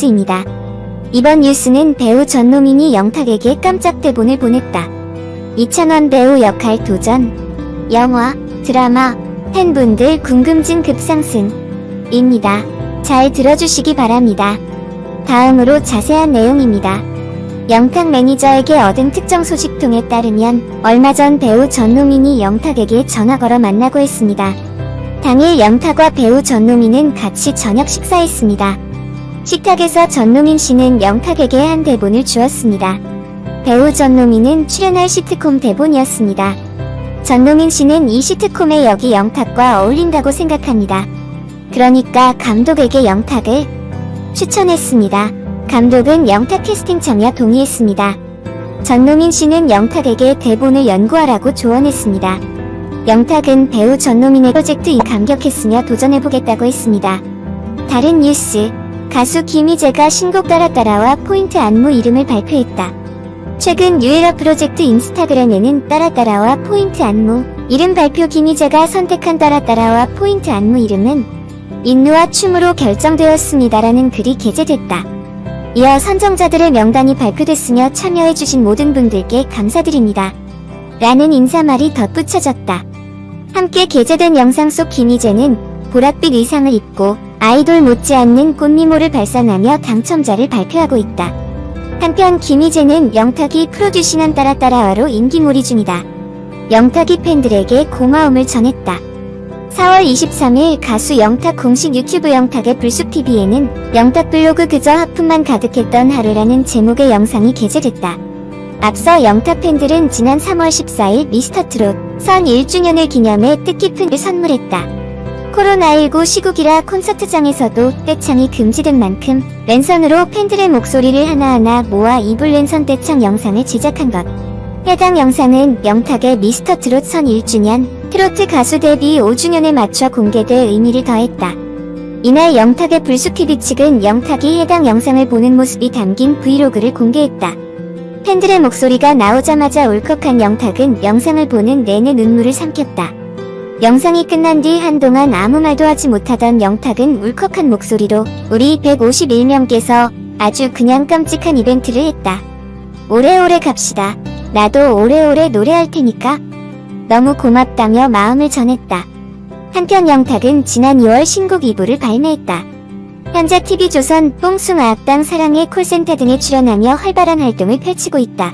뉴스입니다. 이번 뉴스는 배우 전노민이 영탁에게 깜짝 대본을 보냈다. 이찬원 배우 역할 도전. 영화, 드라마, 팬분들 궁금증 급상승입니다. 잘 들어주시기 바랍니다. 다음으로 자세한 내용입니다. 영탁 매니저에게 얻은 특정 소식통에 따르면 얼마 전 배우 전노민이 영탁에게 전화 걸어 만나고 했습니다. 당일 영탁과 배우 전노민은 같이 저녁 식사했습니다. 식탁에서 전노민 씨는 영탁에게 한 대본을 주었습니다. 배우 전노민은 출연할 시트콤 대본이었습니다. 전노민 씨는 이 시트콤의 역이 영탁과 어울린다고 생각합니다. 그러니까 감독에게 영탁을 추천했습니다. 감독은 영탁 캐스팅 참여 동의했습니다. 전노민 씨는 영탁에게 대본을 연구하라고 조언했습니다. 영탁은 배우 전노민의 프로젝트에 감격했으며 도전해보겠다고 했습니다. 다른 뉴스, 가수 김희재가 신곡 따라 따라와 포인트 안무 이름을 발표했다. 최근 유일어 프로젝트 인스타그램에는 따라 따라와 포인트 안무 이름 발표 김희재가 선택한 따라 따라와 포인트 안무 이름은 인누와 춤으로 결정되었습니다라는 글이 게재됐다. 이어 선정자들의 명단이 발표됐으며 참여해주신 모든 분들께 감사드립니다. 라는 인사말이 덧붙여졌다. 함께 게재된 영상 속 김희재는 보랏빛 의상을 입고 아이돌 못지않는 꽃미모를 발산하며 당첨자를 발표하고 있다. 한편 김희재는 영탁이 프로듀싱한 따라따라와로 인기몰이 중이다. 영탁이 팬들에게 고마움을 전했다. 4월 23일 가수 영탁 공식 유튜브 영탁의 불쑥TV에는 영탁 블로그 그저 하품만 가득했던 하루라는 제목의 영상이 게재됐다. 앞서 영탁 팬들은 지난 3월 14일 미스터트롯 선 1주년을 기념해 뜻깊은 을 선물했다. 코로나19 시국이라 콘서트장에서도 떼창이 금지된 만큼 랜선으로 팬들의 목소리를 하나하나 모아 이불 랜선 떼창 영상을 제작한 것. 해당 영상은 영탁의 미스터 트롯 선 1주년 트로트 가수 데뷔 5주년에 맞춰 공개돼 의미를 더했다. 이날 영탁의 불쑥TV 측은 영탁이 해당 영상을 보는 모습이 담긴 브이로그를 공개했다. 팬들의 목소리가 나오자마자 울컥한 영탁은 영상을 보는 내내 눈물을 삼켰다. 영상이 끝난 뒤 한동안 아무 말도 하지 못하던 영탁은 울컥한 목소리로 우리 151명께서 아주 그냥 깜찍한 이벤트를 했다. 오래오래 갑시다. 나도 오래오래 노래할 테니까. 너무 고맙다며 마음을 전했다. 한편 영탁은 지난 2월 신곡 2부를 발매했다. 현재 TV조선 뽕숭아학당 사랑의 콜센터 등에 출연하며 활발한 활동을 펼치고 있다.